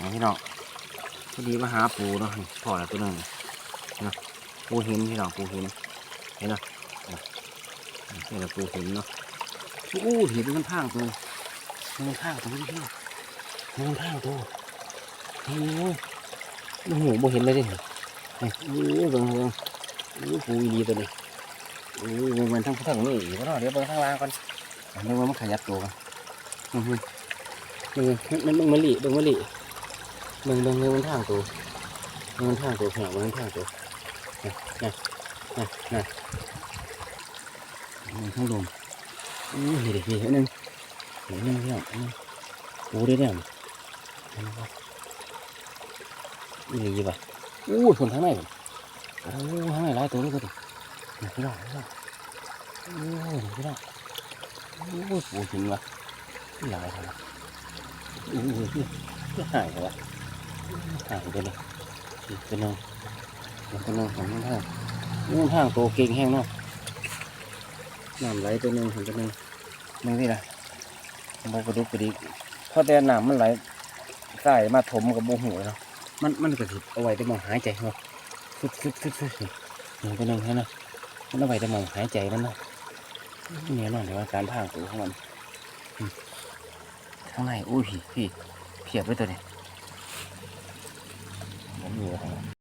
นะพี่น้องพอดีมาหาปูเนาะพ่อแล้วตัวนึงเนาะปูหินพี่น้องปูหินเห็นเนาะนี่นี่แหละปูหินเนาะอู้หินมันพางตัวมันพางตัวพี่น้องมันพางตัวโอ้โหโอ้โหบ่เห็นเลยดิโอ้โหเบิ่งโอ้ปูดีตัวนี้โอ้โหเบิ่งมันทั้งทั้งนี่อีกแล้วเนาะเดี๋ยวเบิ่งข้างล่างก่อนเบิ่งว่ามันขยับตัวกันอือฮึเบิ่มันมันมันหลีเบิ่งมันหลี เมืองเมืองเมืองมันทางตัวเมืองมันทางตัวแข็งเมืองมันทางตัวนะนะนะนะเมืองข้างลมอู้เห็นดิเห็นนึงเห็นนึงเรื่งนึงปูได้เนี่ยเห็นไหมนี่เลยป่ะอู้คนข้างในโอ้ข้างในหลายตัวเลยก็ดินี่พี่น้องพี่น้องโอ้นี่พี่น้องโอ้ปูหินวะหลายขนาดอู้ยหายแล้วห่างไปเลยอีกตัวหนึงอีกตันึงของมันทางนี่มันทางโตเก่งแห้งเนาะน้ำไหลตัวหนึงของตัวหนึงมึงนี่ละบอกกระดุกกระดิกเพราะแต่น้ำมันไหลใส่มาถมกับโบหูเนาะมันมันกระดิบเอาไว้ได้มองหายใจเนาะฟึดฟึดฟึดฟึดนี่นี่ตัวหนึงเห็นนมันเอาไว้ได้มองหายใจมันเนาะเนี่ยนอนเดี๋ยวการพางตัวของมันข้างในอุ้ยพี่พี่เพียบไว้ตัวนี้ 我